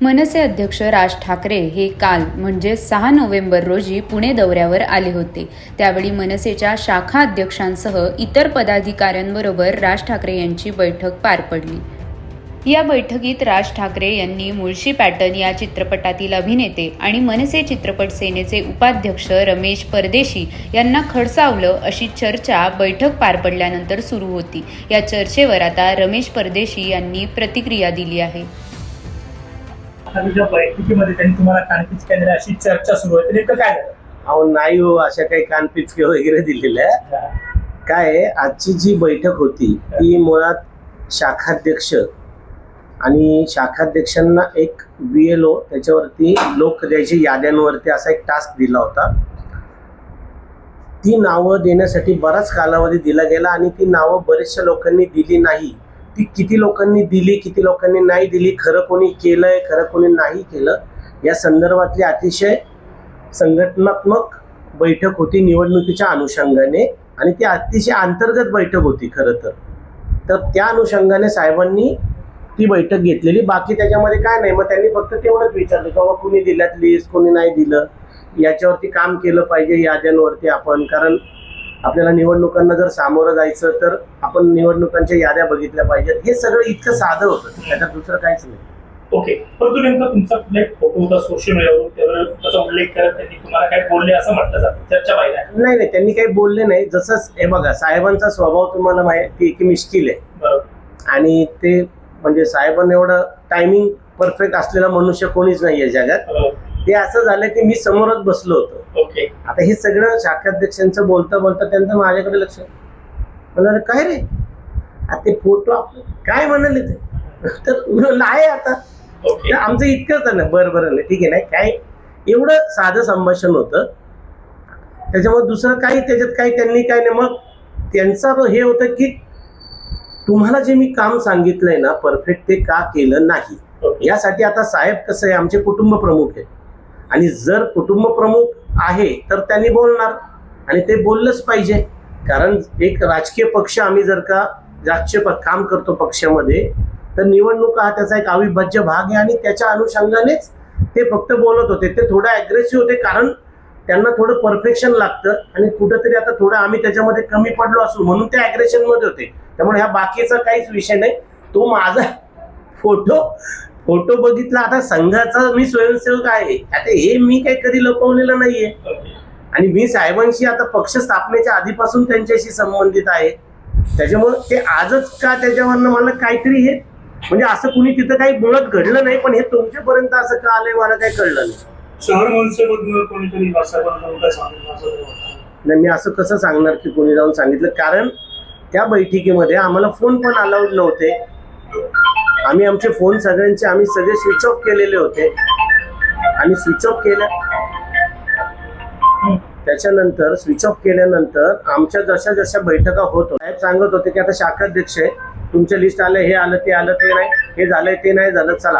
मनसे अध्यक्ष राज ठाकरे हे काल म्हणजे सहा नोव्हेंबर रोजी पुणे दौऱ्यावर आले होते. त्यावेळी मनसेच्या शाखा अध्यक्षांसह इतर पदाधिकाऱ्यांबरोबर राज ठाकरे यांची बैठक पार पडली. या बैठकीत राज ठाकरे यांनी मुळशी पॅटर्न या चित्रपटातील अभिनेते आणि मनसे चित्रपट सेनेचे उपाध्यक्ष रमेश परदेशी यांना खडसावलं अशी चर्चा बैठक पार पडल्यानंतर सुरू होती. या चर्चेवर आता रमेश परदेशी यांनी प्रतिक्रिया दिली आहे. आता ज्या बैठकीमध्ये त्यांनी तुम्हाला कानपीच केलेली अशी चर्चा सुरू आहे नेमकं काय झालं? अहो नाही हो अशा काही कानपिचके वगैरे दिलेल्या काय आजची जी बैठक होती ती मुळात शाखाध्यक्ष आणि शाखाध्यक्षांना एक बी एल ओ त्याच्यावरती लोक द्यायची याद्यांवरती असा एक टास्क दिला होता. ती नावं देण्यासाठी बराच कालावधी दिला गेला आणि ती नावं बरेचशा लोकांनी दिली नाही. ती किती लोकांनी दिली किती लोकांनी नाही दिली खरं कोणी केलंय खरं कोणी नाही केलं या संदर्भातली अतिशय संघटनात्मक बैठक होती निवडणुकीच्या अनुषंगाने आणि ती अतिशय अंतर्गत बैठक होती खरं तर. तर त्या अनुषंगाने साहेबांनी ती बैठक घेतलेली. बाकी त्याच्यामध्ये काय नाही मग त्यांनी फक्त तेवढंच विचारलं की बाबा कुणी दिल्यात लिस्ट कोणी नाही दिलं? याच्यावरती काम केलं पाहिजे याद्यांवरती आपण कारण आपल्याला निवडणुकांना जर सामोरं जायचं तर आपण निवडणुकांच्या याद्या बघितल्या पाहिजेत. हे सगळं इतकं साधं होतं. त्याच्यात दुसरं काहीच नाही. ओके. परंतु नेमका तुमचा कुठला एक फोटो होता सोशल मीडियावर त्यावर त्याचा उल्लेख करत त्यांनी तुम्हाला काय बोलले असं म्हटलं जातं. चर्चा बाहेर आहे. नाही नाही. त्यांनी काही बोलले नाही. जसं हे बघा साहेबांचा स्वभाव तुम्हाला माहिती की मिश्किल आहे. बरोबर. आणि ते म्हणजे साहेबांना एवढं टायमिंग परफेक्ट असलेला मनुष्य कोणीच नाही आहे जगात. ते असं झालं की मी समोरच बसलो होतो. ओके. आता हे सगळं शाखाध्यक्षांचं बोलता बोलता त्यांचं माझ्याकडे लक्ष म्हणाले काय रे? आता ते फोटो आपलं काय म्हणाले ते? तर नाही आता. आमचं इतकंच झालं. बरं बरं नाही ठीक आहे नाही काय? एवढं साधं संभाषण होतं. त्याच्यामुळे दुसरं काही त्याच्यात काही त्यांनी काय नाही. मग त्यांचा हे होतं की तुम्हाला जे मी काम सांगितलंय ना परफेक्ट ते का केलं नाही? यासाठी आता साहेब कसं आहे? आमचे कुटुंब प्रमुख आहेत. आणि जर कुटुंब प्रमुख आहे तर त्यांनी बोलणार. आणि ते बोललंच पाहिजे. कारण एक राजकीय पक्ष आम्ही जर का राजकीय प- काम करतो पक्षामध्ये तर निवडणूक हा त्याचा एक अविभाज्य भाग आहे आणि त्याच्या अनुषंगानेच ते फक्त बोलत होते. ते थोडं ॲग्रेसिव्ह होते कारण त्यांना थोडं परफेक्शन लागतं आणि कुठंतरी आता थोडं आम्ही त्याच्यामध्ये कमी पडलो असू म्हणून ते ॲग्रेशनमध्ये होते. त्यामुळे ह्या बाकीचा काहीच विषय नाही. तो माझा फोटो फोटो बघितला आता संघाचा मी स्वयंसेवक आहे. आता हे मी काही कधी लपवलेलं नाहीये. आणि मी साहेबांशी आता पक्ष स्थापनेच्या आधीपासून त्यांच्याशी संबंधित आहे. त्याच्यामुळे ते आजच का त्याच्यावरनं मला काहीतरी हे म्हणजे असं कुणी तिथं काही मुळात घडलं नाही पण हे तुमच्यापर्यंत असं का आलंय मला काही कळलं नाही. शहर कोणीतरी. नाही मी असं कसं सांगणार की कोणी जाऊन सांगितलं? कारण त्या बैठकीमध्ये आम्हाला फोन पण अलाउड नव्हते. आम्ही आमचे फोन सगळ्यांचे आम्ही सगळे स्विच ऑफ केलेले होते. आणि स्विच ऑफ केल्या त्याच्यानंतर स्विच ऑफ केल्यानंतर आमच्या जशा जशा बैठका होत होत्या. सांगत होते की आता शाखाध्यक्ष आहे तुमच्या लिस्ट आलं हे आलं ते आलं ते नाही हे झालंय ते नाही झालं चला.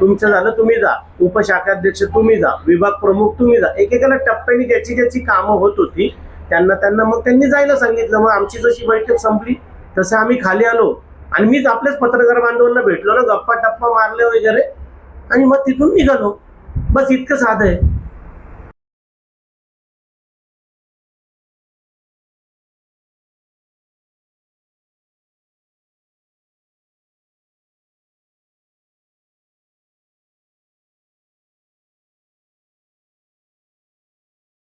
तुमचं झालं तुम्ही जा. उपशाखाध्यक्ष तुम्ही जा. विभाग प्रमुख तुम्ही जा. एकेकाला टप्प्याने ज्याची ज्याची कामं होत होती त्यांना त्यांना मग त्यांनी जायला सांगितलं. मग आमची जशी बैठक संपली तसं आम्ही खाली आलो. आणि मीच आपल्याच पत्रकार बांधवांना भेटलो ना गप्पा टप्पा मारले वगैरे. आणि मग तिथून निघालो. बस इतकं साधं आहे.